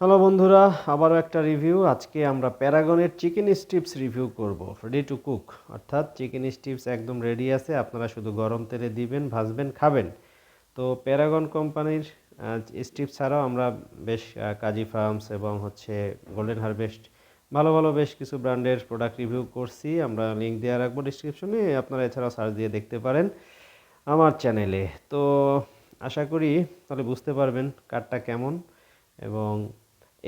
Hello বন্ধুরা, আবারও একটা রিভিউ আজকে আমরা প্যারাগনের চিকেন স্টিপস রিভিউ করব। রেডি টু কুক অর্থাৎ চিকেন স্টিপস একদম রেডি আছে, আপনারা শুধু গরম তেলে দিবেন, ভাজবেন, খাবেন। তো প্যারাগন কোম্পানির স্টিপস ছাড়াও আমরা বেশ কাজী ফার্মস এবং হচ্ছে গোল্ডেন হারভেস্ট ভালো ভালো বেশ কিছু ব্র্যান্ডের প্রোডাক্ট রিভিউ করছি। আমরা লিঙ্ক দেওয়া রাখব ডিসক্রিপশনে আপনারা এছাড়াও সার্চ দিয়ে দেখতে পারেন আমার চ্যানেলে তো আশা করি তাহলে বুঝতে পারবেন কার্ডটা কেমন এবং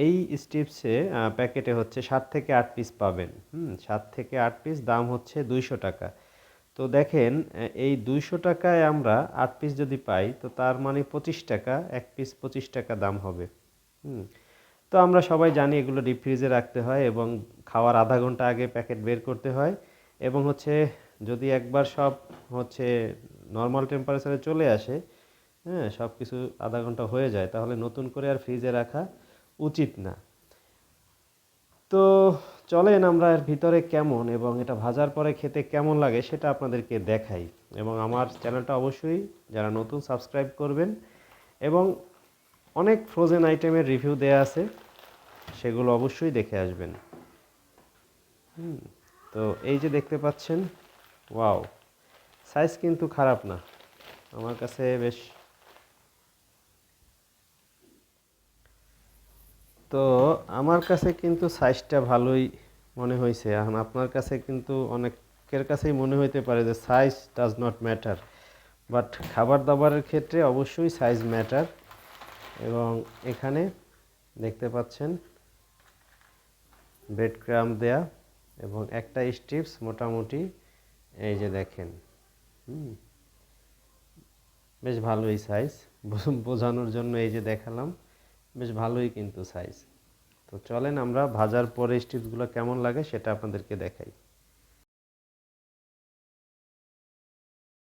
এই স্টিপসে প্যাকেটে হচ্ছে সাত থেকে আট পিস পাবেন। হুম, সাত থেকে আট পিস দাম হচ্ছে দুইশো টাকা। তো দেখেন এই দুইশো টাকায় আমরা আট পিস যদি পাই, তো তার মানে পঁচিশ টাকা, এক পিস পঁচিশ টাকা দাম হবে। হুম, তো আমরা সবাই জানি এগুলো ডিপ ফ্রিজে রাখতে হয় এবং খাওয়ার আধা ঘণ্টা আগে প্যাকেট বের করতে হয় এবং হচ্ছে যদি একবার সব হচ্ছে নর্মাল টেম্পারেচারে চলে আসে হ্যাঁ সব কিছু আধা ঘণ্টা হয়ে যায়, তাহলে নতুন করে আর ফ্রিজে রাখা উচিত না। তো চলেন আমরা এর ভিতরে কেমন এবং এটা ভাজার পরে খেতে কেমন লাগে সেটা আপনাদেরকে দেখাই এবং আমার চ্যানেলটা অবশ্যই যারা নতুন সাবস্ক্রাইব করবেন এবং অনেক ফ্রোজেন আইটেমের রিভিউ দেয়া আছে সেগুলো অবশ্যই দেখে আসবেন। হুম, তো এই যে দেখতে পাচ্ছেন ওয়াও সাইজ কিন্তু খারাপ না। আমার কাছে বেশ তো আমার কাছে কিন্তু সাইজটা ভালোই মনে হয়েছে এখন আপনার কাছে কিন্তু অনেকের কাছেই মনে হইতে পারে যে size does not matter but খাবার দাবারের ক্ষেত্রে অবশ্যই সাইজ ম্যাটার এবং এখানে দেখতে পাচ্ছেন ব্রেড ক্রাম দেয়া এবং একটা স্টিপস মোটামুটি এই যে দেখেন। বেশ ভালোই সাইজ বোঝানোর জন্য এই যে দেখালাম। বেশ ভালোই কিন্তু সাইজ তো চলেন আমরা ভাজার পরে স্টিপসগুলো কেমন লাগে সেটা আপনাদেরকে দেখাই।